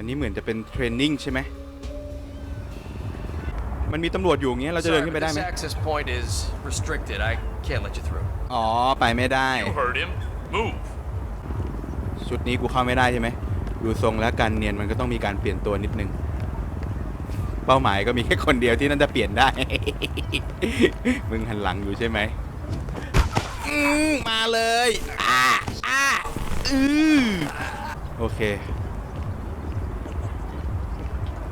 อันนี้เหมือนจะเป็นเทรนนิ่งใช่ไหมมันมีตำรวจอยู่อย่างเงี้ยเราจะเดิน Sorry, ขึ้น but ไปได้ไหม this access point is restricted. I can't let you through. อ๋อไปไม่ได้ You heard him. Move. ชุดนี้กูเข้าไม่ได้ใช่ไหมดูทรงแล้วการเนียนมันก็ต้องมีการเปลี่ยนตัวนิดนึง เป้าหมายก็มีแค่คนเดียวที่นั่นจะเปลี่ยนได้ มึงหันหลังอยู่ใช่ไหมอืมมาเลยอ่าอ่าอือโอเค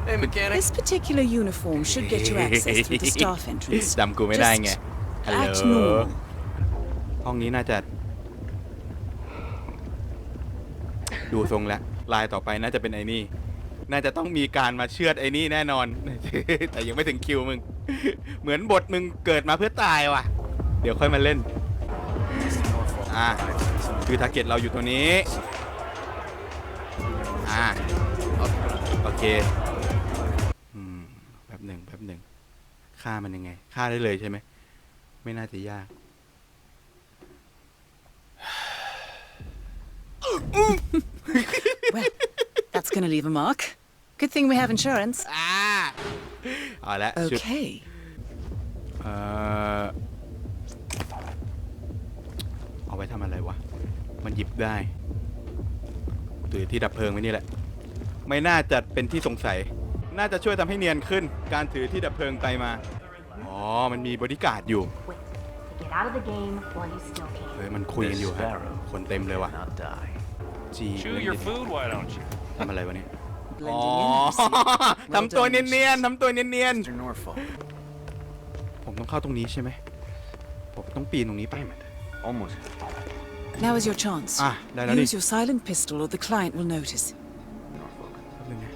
Hey, mechanic. This particular uniform should get you access through the staff entrance. จำกูไม่ได้ไง Just ฮัลโหล act normal. ห้องนี้น่าจะ ดูทรงแล้วลายต่อไปน่าจะเป็นไอ้นี่ น่าจะต้องมีการมาเชือดไอ้นี่แน่นอน แต่ยังไม่ถึงคิวมึง เหมือนบทมึงเกิดมาเพื่อตายว่ะ เดี๋ยวค่อยมาเล่น อ่า คือทาร์เก็ตเราอยู่ตรงนี้ อ่า โอเคอืมแป๊บ หนึ่งแป๊บหนึ่งฆ่ามันยังไงฆ่าได้เลยใช่ไหมไม่น่าจะยาก Well, that's going to leave a mark. Good thing we have insurance. อ่าเอาละชุด Okay. เอ่อเอาไว้ทำอะไรวะ มันหยิบได้ถือที่ดับเพลิงไว้นี่แหละ ไม่น่าจะเป็นที่สงสัย น่าจะช่วยทำให้เนียนขึ้น การถือที่ดับเพลิงไปมา อ๋อ มันมีบริการดอยู่ Wait, to get out of the game while you still can. เฮ้ย มันคุยกันอยู่ฮะคนเต็มเลยว่ะ Not die. จี Chew your food, why don't you? ทำอะไรวะเนี่ยอ๋อ Blending in. ทำตัวเนียนๆทำตัวเนียน Mr. Norfolk. ๆ ผมต้องเข้าตรงนี้ใช่ไหม ผมต้องปีนตรงนี้ไป Almost. Now is your chance. อะได้แล้วนี่ Use your silent pistol or the client will notice. Norfolk. แป๊บนึงนะกด I อันนี้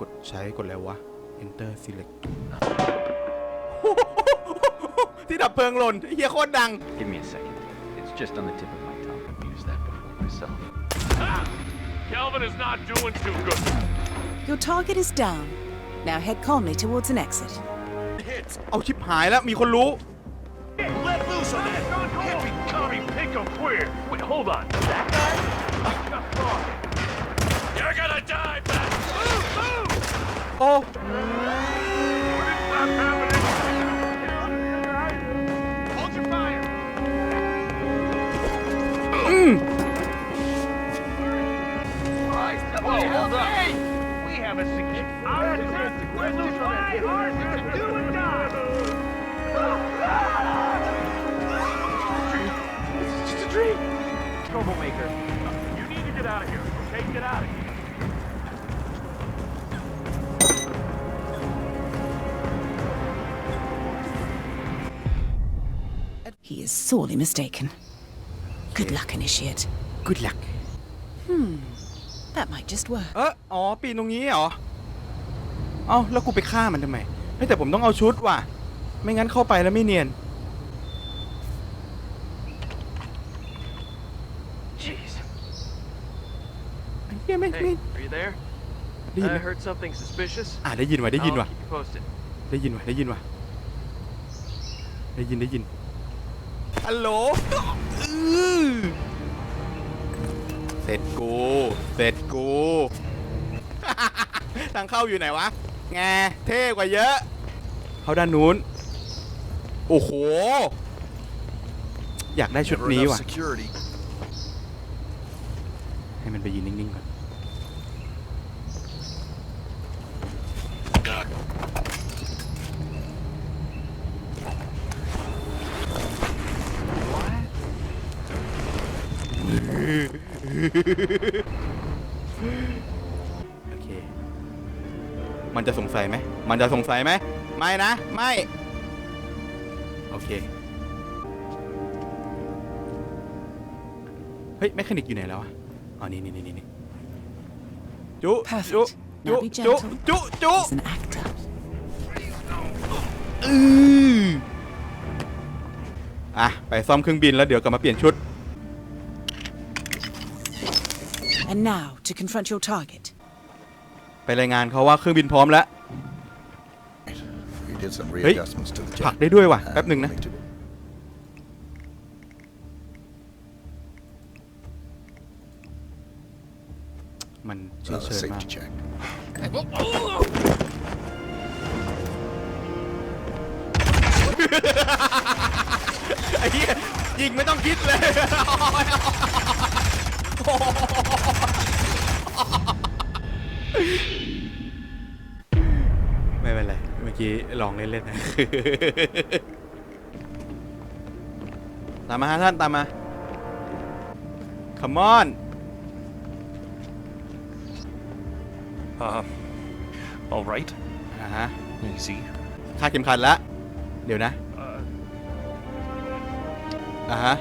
กดใช้กดแล้ววะ Enter Select ที่ดับเพลิงหล่นเฮียโคตรดัง Give me a second. It's just on the tip of my tongue. I've used that before myself. Calvin is not doing too good. Your target is down. Now head calmly towards an exit. เอาชิบหายแล้วมีคนรู้ Let loose on that hippie commie pinko queer. Wait, hold on. That Troublemaker. You need to get out of here. Okay, get out of here. He is sorely mistaken. Good luck, initiate. good luck That might just work. เอออ๋อ ปีนตรงนี้เหรอ เอ้าแล้วกูไปฆ่ามันทำไมเฮ้ยแต่ผมต้องเอาชุดว่ะ ไม่งั้นเข้าไปแล้วไม่เนียน Jeez. ไอ้เหี้ยไม่ไม่ Hey, are you there? ได้ยินไหม I heard something suspicious. อะได้ยินว่ะได้ยิน I'll ว่ะ keep you posted. ได้ยินว่ะได้ยินว่ะได้ยินได้ยินฮัลโหลอื้อเสร็จกู เสร็จกู ทางเข้าอยู่ไหนวะ แงเท่กว่าเยอะ เข้าด้านนู้น โอ้โห อยากได้ชุดนี้ว่ะ security. ให้มันไปยืนนิ่งๆก่อน มันจะสงสัยไหม มันจะสงสัยไหม ไม่นะ ไม่ โอเค เฮ้ย แมคานิกอยู่ไหนแล้วอะอ๋อ นี่นี่นี่นี่จุ Perfect. จุ จุ Now be จุ gentle. จุ จุ He's an actor. อืออะ ไปซ่อมเครื่องบินแล้วเดี๋ยวกลับมาเปลี่ยนชุด And now to confront your target. ไปรายงานเขาว่าเครื่องบินพร้อมแล้ว We did some Hey, readjustments to the ผลัก jet. ได้ด้วยว่ะ and แป๊บหนึ่งนะ we took- โมันเฉย Uh, เชิญมาก safety check. ไอ้เหี้ยยิงไม่ต้องคิดเลย กี้ลองเล่นๆนะ ตามมาฮะท่านตามมา Come on Uh, all right. อ่าฮะ Easy. คาดเข็มขัดแล้ว เดี๋ยวนะ Uh, อ่าฮะ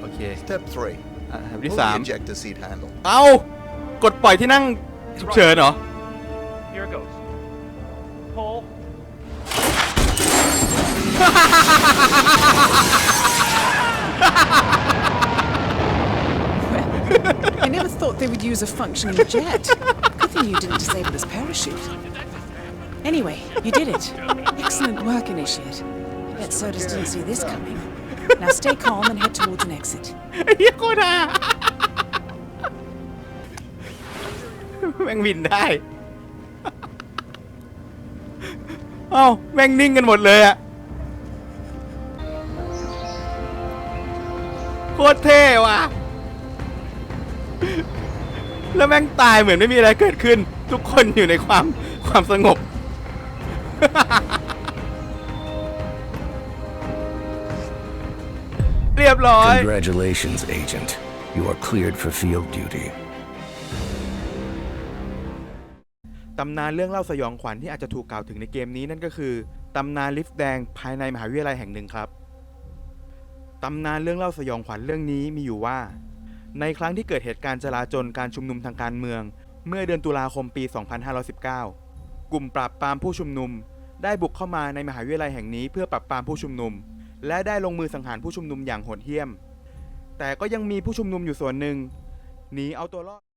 โอเค Step three. อ่าแถว Pull ที่ the สาม ejector seat handle. เอ้ากดปล่อยที่นั่งฉุกเฉินเหรอ here it goes. Pull. I never thought they would use a functioning jet. Good thing you didn't disable his parachute. Anyway, you did it. Excellent work, Initiate. Bet Sodas didn't see this coming. Now stay calm and head towards an exit. ไอ้เหี้ยโคตรฮาแม่งบินได้ เอ้าแม่งนิ่งกันหมดเลยอะโคตรเท่ว่ะ แล้วแม่งตายเหมือนไม่มีอะไรเกิดขึ้น ทุกคนอยู่ในความความสงบ เรียบร้อย Congratulations, Agent. You are cleared for field duty. ตำนานเรื่องเล่าสยองขวัญที่อาจจะถูกกล่าวถึงในเกมนี้นั่นก็คือตำนานลิฟต์แดงภายในมหาวิทยาลัยแห่งหนึ่งครับตำนานเรื่องเล่าสยองขวัญเรื่องนี้มีอยู่ว่า ในครั้งที่เกิดเหตุการณ์จลาจลการชุมนุมทางการเมือง เมื่อเดือนตุลาคมปี 2519 กลุ่มปราบปรามผู้ชุมนุม ได้บุกเข้ามาในมหาวิทยาลัยแห่งนี้เพื่อปราบปรามผู้ชุมนุม และได้ลงมือสังหารผู้ชุมนุมอย่างโหดเหี้ยม แต่ก็ยังมีผู้ชุมนุมอยู่ส่วนหนึ่งหนีเอาตัวรอด